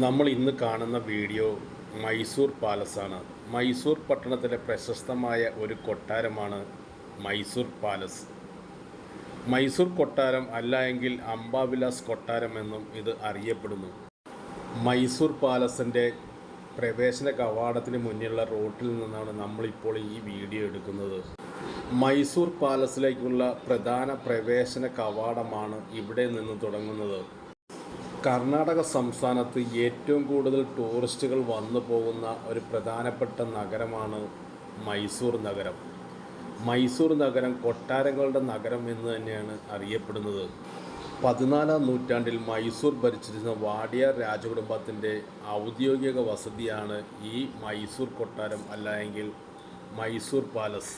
നമ്മൾ ഇന്ന് കാണുന്ന വീഡിയോ മൈസൂർ പാലസാണ് മൈസൂർ പട്ടണത്തിലെ പ്രശസ്തമായ ഒരു കൊട്ടാരമാണ് മൈസൂർ പാലസ്. മൈസൂർ കൊട്ടാരം അല്ല എങ്കിൽ അംബാവിലാസ് കൊട്ടാരം എന്നും ഇത് അറിയപ്പെടുന്നു. മൈസൂർ പാലസിന്റെ പ്രവേശന കവാടത്തിന് മുന്നിലുള്ള റോട്ടിൽ നിന്നാണ് നമ്മളിപ്പോൾ ഈ വീഡിയോ എടുക്കുന്നത്. മൈസൂർ പാലസിലേക്കുള്ള പ്രധാന പ്രവേശന കവാടമാണ് ഇവിടെ നിന്ന് തുടങ്ങുന്നത്. കർണാടക സംസ്ഥാനത്ത് ഏറ്റവും കൂടുതൽ ടൂറിസ്റ്റുകൾ വന്നു പോകുന്ന ഒരു പ്രധാനപ്പെട്ട നഗരമാണ് മൈസൂർ നഗരം. മൈസൂർ നഗരം കൊട്ടാരങ്ങളുടെ നഗരം എന്ന് തന്നെയാണ് അറിയപ്പെടുന്നത്. പതിനാലാം നൂറ്റാണ്ടിൽ മൈസൂർ ഭരിച്ചിരുന്ന വാടിയാർ രാജകുടുംബത്തിന്റെ ഔദ്യോഗിക വസതിയാണ് ഈ മൈസൂർ കൊട്ടാരം അല്ലെങ്കിൽ മൈസൂർ പാലസ്.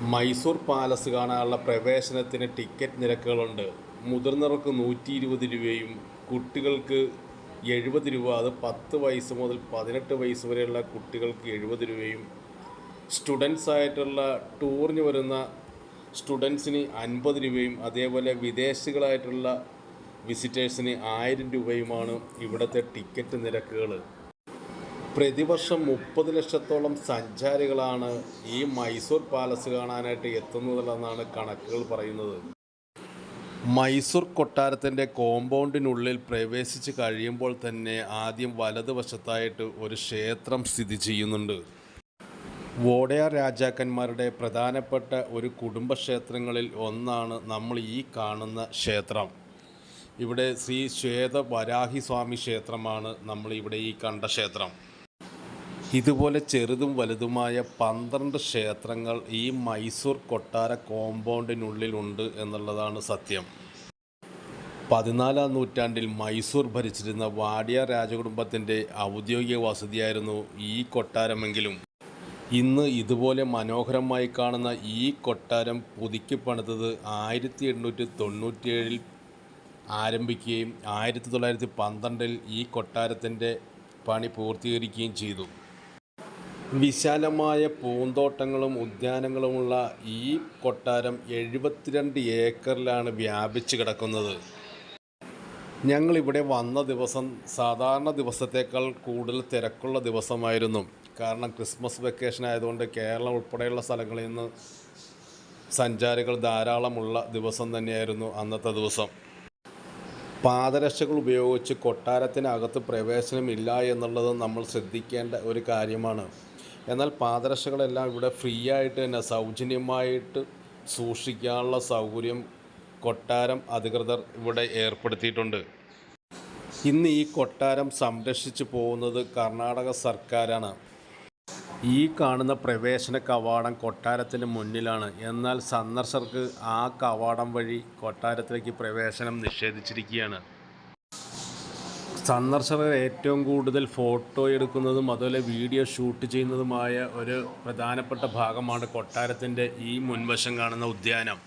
മൈസൂർ പാലസ് കാണാനുള്ള പ്രവേശനത്തിന് ടിക്കറ്റ് നിരക്കുകളുണ്ട്. മുതിർന്നവർക്ക് നൂറ്റി ഇരുപത് രൂപയും കുട്ടികൾക്ക് എഴുപത് രൂപ അത് പത്ത് വയസ്സ് മുതൽ പതിനെട്ട് വയസ്സ് വരെയുള്ള കുട്ടികൾക്ക് എഴുപത് രൂപയും സ്റ്റുഡൻസ് ആയിട്ടുള്ള ടൂറിന് വരുന്ന സ്റ്റുഡൻസിന് അൻപത് രൂപയും അതേപോലെ വിദേശികളായിട്ടുള്ള വിസിറ്റേഴ്സിന് ആയിരം രൂപയുമാണ് ഇവിടുത്തെ ടിക്കറ്റ് നിരക്കുകൾ. പ്രതിവർഷം മുപ്പത് ലക്ഷത്തോളം സഞ്ചാരികളാണ് ഈ മൈസൂർ പാലസ് കാണാനായിട്ട് എത്തുന്നതെന്നാണ് കണക്കുകൾ പറയുന്നത്. മൈസൂർ കൊട്ടാരത്തിന്റെ കോമ്പൗണ്ടിനുള്ളിൽ പ്രവേശിച്ച് കഴിയുമ്പോൾ തന്നെ ആദ്യം വലതുവശത്തായിട്ട് ഒരു ക്ഷേത്രം സ്ഥിതി ചെയ്യുന്നുണ്ട്. വോഡയാർ രാജാക്കന്മാരുടെ പ്രധാനപ്പെട്ട ഒരു കുടുംബക്ഷേത്രങ്ങളിൽ ഒന്നാണ് നമ്മൾ ഈ കാണുന്ന ക്ഷേത്രം. ഇവിടെ ശ്രീ ശ്വേത വരാഹി സ്വാമി ക്ഷേത്രമാണ് നമ്മൾ ഇവിടെ ഈ കണ്ട ക്ഷേത്രം. ഇതുപോലെ ചെറുതും വലുതുമായ പന്ത്രണ്ട് ക്ഷേത്രങ്ങൾ ഈ മൈസൂർ കൊട്ടാര കോമ്പൗണ്ടിനുള്ളിലുണ്ട് എന്നുള്ളതാണ് സത്യം. പതിനാലാം നൂറ്റാണ്ടിൽ മൈസൂർ ഭരിച്ചിരുന്ന വാടിയ രാജകുടുംബത്തിന്റെ ഔദ്യോഗിക വസതിയായിരുന്നു ഈ കൊട്ടാരമെങ്കിലും. ഇന്ന് ഇതുപോലെ മനോഹരമായി കാണുന്ന ഈ കൊട്ടാരം പുതുക്കി പണിതത് ആയിരത്തി എണ്ണൂറ്റി തൊണ്ണൂറ്റിയേഴിൽ ആരംഭിക്കുകയും ആയിരത്തി തൊള്ളായിരത്തി പന്ത്രണ്ടിൽ ഈ കൊട്ടാരത്തിന്റെ പണി പൂർത്തീകരിക്കുകയും ചെയ്തു. വിശാലമായ പൂന്തോട്ടങ്ങളും ഉദ്യാനങ്ങളുമുള്ള ഈ കൊട്ടാരം എഴുപത്തിരണ്ട് ഏക്കറിലാണ് വ്യാപിച്ച് കിടക്കുന്നത്. ഞങ്ങളിവിടെ വന്ന ദിവസം സാധാരണ ദിവസത്തേക്കാൾ കൂടുതൽ തിരക്കുള്ള ദിവസമായിരുന്നു. കാരണം ക്രിസ്മസ് വെക്കേഷൻ ആയതുകൊണ്ട് കേരളം ഉൾപ്പെടെയുള്ള സ്ഥലങ്ങളിൽ നിന്ന് സഞ്ചാരികൾ ധാരാളമുള്ള ദിവസം തന്നെയായിരുന്നു അന്നത്തെ ദിവസം. പാദരക്ഷകൾ ഉപയോഗിച്ച് കൊട്ടാരത്തിനകത്ത് പ്രവേശനമില്ല എന്നുള്ളത് നമ്മൾ ശ്രദ്ധിക്കേണ്ട ഒരു കാര്യമാണ്. എന്നാൽ പാദരക്ഷകളെല്ലാം ഇവിടെ ഫ്രീ ആയിട്ട് തന്നെ സൗജന്യമായിട്ട് സൂക്ഷിക്കാനുള്ള സൗകര്യം കൊട്ടാരം അധികൃതർ ഇവിടെ ഏർപ്പെടുത്തിയിട്ടുണ്ട്. ഇന്ന് ഈ കൊട്ടാരം സംരക്ഷിച്ചു പോകുന്നത് കർണാടക സർക്കാരാണ്. ഈ കാണുന്ന പ്രവേശന കവാടം കൊട്ടാരത്തിന് മുന്നിലാണ്. എന്നാൽ സന്ദർശകർക്ക് ആ കവാടം വഴി കൊട്ടാരത്തിലേക്ക് പ്രവേശനം നിഷേധിച്ചിരിക്കുകയാണ്. സന്ദർശകർ ഏറ്റവും കൂടുതൽ ഫോട്ടോ എടുക്കുന്നതും അതുപോലെ വീഡിയോ ഷൂട്ട് ചെയ്യുന്നതുമായ ഒരു പ്രധാനപ്പെട്ട ഭാഗമാണ് കൊട്ടാരത്തിന്റെ ഈ മുൻവശം കാണുന്ന ഉദ്യാനം.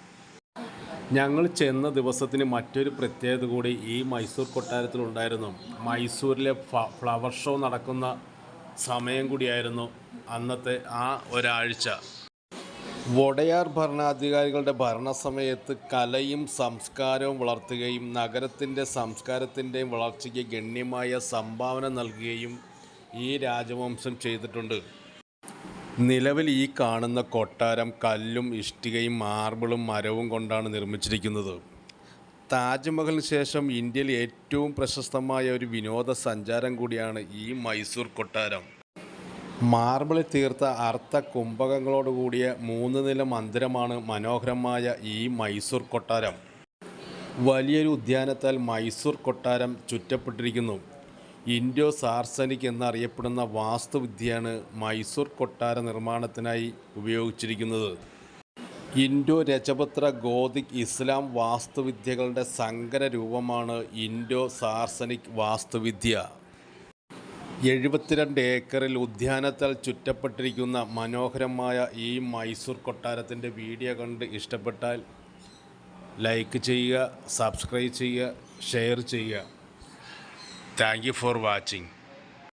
ഞങ്ങൾ ചെന്ന ദിവസത്തിന് മറ്റൊരു പ്രത്യേകത കൂടി ഈ മൈസൂർ കൊട്ടാരത്തിലുണ്ടായിരുന്നു മൈസൂരിലെ ഫ്ലവർ ഷോ നടക്കുന്ന സമയം കൂടിയായിരുന്നു അന്നത്തെ ആ ഒരാഴ്ച. വൊഡയാർ ഭരണാധികാരികളുടെ ഭരണസമയത്ത് കലയും സംസ്കാരവും വളർത്തുകയും നഗരത്തിന്റെ സംസ്കാരത്തിന്റെയും വളർച്ചയ്ക്ക് ഗണ്യമായ സംഭാവന നൽകുകയും ഈ രാജവംശം ചെയ്തിട്ടുണ്ട്. നിലവിൽ ഈ കാണുന്ന കൊട്ടാരം കല്ലും ഇഷ്ടികയും മാർബിളും മരവും കൊണ്ടാണ് നിർമ്മിച്ചിരിക്കുന്നത്. താജ്മഹലിന് ശേഷം ഇന്ത്യയിൽ ഏറ്റവും പ്രശസ്തമായ ഒരു വിനോദസഞ്ചാരം കൂടിയാണ് ഈ മൈസൂർ കൊട്ടാരം. മാർബിളിൽ തീർത്ത അർത്ഥ കുംഭകങ്ങളോടുകൂടിയ മൂന്ന് നില മന്ദിരമാണ് മനോഹരമായ ഈ മൈസൂർ കൊട്ടാരം. വലിയൊരു ഉദ്യാനത്താൽ മൈസൂർ കൊട്ടാരം ചുറ്റപ്പെട്ടിരിക്കുന്നു. ഇൻഡോ സാർസനിക് എന്നറിയപ്പെടുന്ന വാസ്തുവിദ്യയാണ് മൈസൂർ കൊട്ടാര നിർമ്മാണത്തിനായി ഉപയോഗിച്ചിരിക്കുന്നത്. ഇൻഡോ രജപുത്ര ഗോതിക് ഇസ്ലാം വാസ്തുവിദ്യകളുടെ സങ്കര രൂപമാണ് ഇൻഡോ സാർസനിക് വാസ്തുവിദ്യ. എഴുപത്തിരണ്ട് ഏക്കറിൽ ഉദ്യാനത്താൽ ചുറ്റപ്പെട്ടിരിക്കുന്ന മനോഹരമായ ഈ മൈസൂർ കൊട്ടാരത്തിന്റെ വീഡിയോ കണ്ട് ഇഷ്ടപ്പെട്ടാൽ ലൈക്ക് ചെയ്യുക സബ്സ്ക്രൈബ് ചെയ്യുക ഷെയർ ചെയ്യുക. Thank for watching.